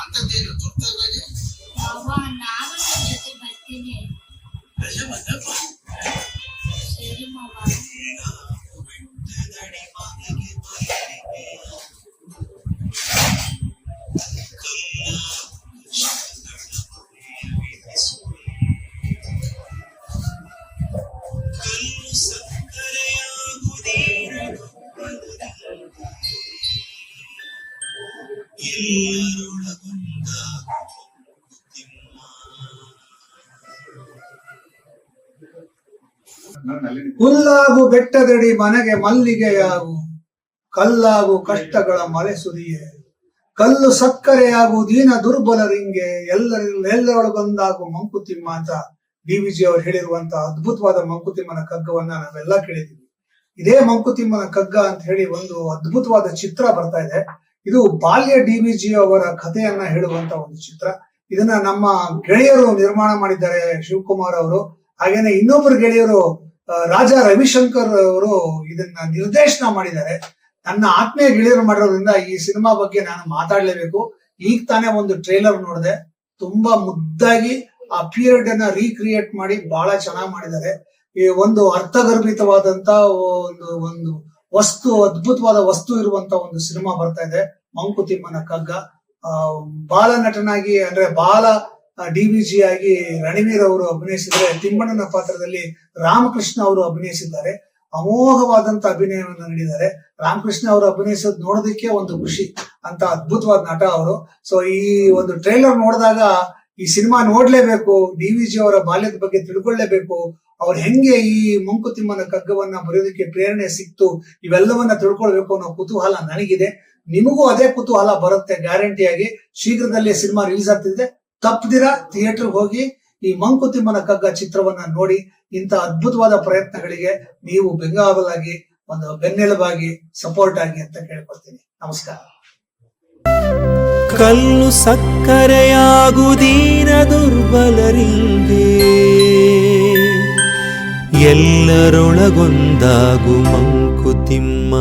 ಅಂತದ್ದೇನು ತುರ್ತಾಗಿ ಅವ್ವ ನಾನು ನಿನ್ ಜೊತೆ ಬರ್ತೀನಿ ರಜೆ ಬಂದಪ್ಪ ಸರಿ ಮಾವ ಹುಲ್ಲಾಗು ಬೆಟ್ಟದಡಿ ಮನೆಗೆ ಮಲ್ಲಿಗೆಯಾಗು, ಕಲ್ಲಾಗು ಕಷ್ಟಗಳ ಮಲೆ ಸುರಿಯೆ. ಕಲ್ಲು ಸಕ್ಕರೆಯಾಗು ದೀನ ದುರ್ಬಲರಿಂಗೆ ಎಲ್ಲರ ಎಲ್ಲರೊಳಗೊಂದಾಗು ಮಂಕುತಿಮ್ಮ ಅಂತ ಡಿ ವಿ ಜಿ ಅವರು ಹೇಳಿರುವಂತಹ ಅದ್ಭುತವಾದ ಮಂಕುತಿಮ್ಮನ ಕಗ್ಗವನ್ನ ನಾವೆಲ್ಲ ಕೇಳಿದೀವಿ ಇದೇ ಮಂಕುತಿಮ್ಮನ ಕಗ್ಗ ಅಂತ ಹೇಳಿ ಒಂದು ಅದ್ಭುತವಾದ ಚಿತ್ರ ಬರ್ತಾ ಇದೆ. ಇದು ಬಾಲ್ಯ ಡಿ ವಿ ಜಿ ಅವರ ಕಥೆಯನ್ನ ಹೇಳುವಂತ ಒಂದು ಚಿತ್ರ. ಇದನ್ನ ನಮ್ಮ ಗೆಳೆಯರು ನಿರ್ಮಾಣ ಮಾಡಿದ್ದಾರೆ ಶಿವಕುಮಾರ್ ಅವರು. ಹಾಗೇನೆ ಇನ್ನೊಬ್ಬರು ಗೆಳೆಯರು ರಾಜಾ ರವಿಶಂಕರ್ ಅವರು ಇದನ್ನ ನಿರ್ದೇಶನ ಮಾಡಿದ್ದಾರೆ. ನನ್ನ ಆತ್ಮೀಯ ಗೆಳೆಯರು ಮಾಡಿರೋದ್ರಿಂದ ಈ ಸಿನಿಮಾ ಬಗ್ಗೆ ನಾನು ಮಾತಾಡ್ಲೇಬೇಕು. ಈಗ ತಾನೇ ಒಂದು ಟ್ರೈಲರ್ ನೋಡಿದೆ. ತುಂಬಾ ಮುದ್ದಾಗಿ ಆ ಪೀರಿಯಡ್ ಅನ್ನ ರೀಕ್ರಿಯೇಟ್ ಮಾಡಿ ಬಹಳ ಚೆನ್ನಾಗಿ ಮಾಡಿದ್ದಾರೆ. ಈ ಒಂದು ಅರ್ಥಗರ್ಭಿತವಾದಂತ ಒಂದು ಒಂದು ವಸ್ತು, ಅದ್ಭುತವಾದ ವಸ್ತು ಇರುವಂತ ಒಂದು ಸಿನಿಮಾ ಬರ್ತಾ ಇದೆ. ಮಂಕುತಿಮ್ಮನ ಕಗ್ಗ. ಬಾಲ ನಟನಾಗಿ, ಅಂದ್ರೆ ಬಾಲ ಡಿ ವಿ ಜಿ ಆಗಿ ರಣವೀರ್ ಅವರು ಅಭಿನಯಿಸಿದ್ರೆ ತಿಮ್ಮಣ್ಣನ ಪಾತ್ರದಲ್ಲಿ ರಾಮಕೃಷ್ಣ ಅವರು ಅಭಿನಯಿಸಿದ್ದಾರೆ. ಅಮೋಘವಾದಂತ ಅಭಿನಯವನ್ನು ನೀಡಿದ್ದಾರೆ. ರಾಮಕೃಷ್ಣ ಅವರು ಅಭಿನಯಿಸೋದು ನೋಡೋದಕ್ಕೆ ಒಂದು ಖುಷಿ ಅಂತ ಅದ್ಭುತವಾದ ನಟ ಅವರು. ಸೊ ಈ ಒಂದು ಟ್ರೈಲರ್ ನೋಡಿದಾಗ ಈ ಸಿನಿಮಾ ನೋಡ್ಲೇಬೇಕು, ಡಿ ವಿ ಜಿ ಅವರ ಬಾಲ್ಯದ ಬಗ್ಗೆ ತಿಳ್ಕೊಳ್ಳೇಬೇಕು. ಅವ್ರು ಹೆಂಗೆ ಈ ಮಂಕುತಿಮ್ಮನ ಕಗ್ಗವನ್ನ ಬರೆಯೋದಕ್ಕೆ ಪ್ರೇರಣೆ ಸಿಕ್ತು, ಇವೆಲ್ಲವನ್ನ ತಿಳ್ಕೊಳ್ಬೇಕು ಅನ್ನೋ ಕುತೂಹಲ ನನಗಿದೆ. ನಿಮಗೂ ಅದೇ ಕುತೂಹಲ ಬರುತ್ತೆ ಗ್ಯಾರಂಟಿಯಾಗಿ ಶೀಘ್ರದಲ್ಲೇ ಸಿನಿಮಾ ರಿಲೀಸ್ ಆಗ್ತಿದೆ. ತಪ್ಪದಿರ ಥಿಯೇಟರ್ ಹೋಗಿ ಈ ಮಂಕುತಿಮ್ಮನ ಕಗ್ಗ ಚಿತ್ರವನ್ನ ನೋಡಿ, ಇಂಥ ಅದ್ಭುತವಾದ ಪ್ರಯತ್ನಗಳಿಗೆ ನೀವು ಬೆಂಗಾವಲಾಗಿ, ಒಂದು ಬೆನ್ನೆಲುಬಾಗಿ ಸಪೋರ್ಟ್ ಆಗಿ ಅಂತ ಕೇಳ್ಕೊಳ್ತೀನಿ. ನಮಸ್ಕಾರ. ಕಲ್ಲು ಸಕ್ಕರೆಯಾಗುದೀನ ದುರ್ಬಲರಿಂದೆ ಎಲ್ಲರೊಳಗೊಂದಾಗು ಮಂಕುತಿಮ್ಮ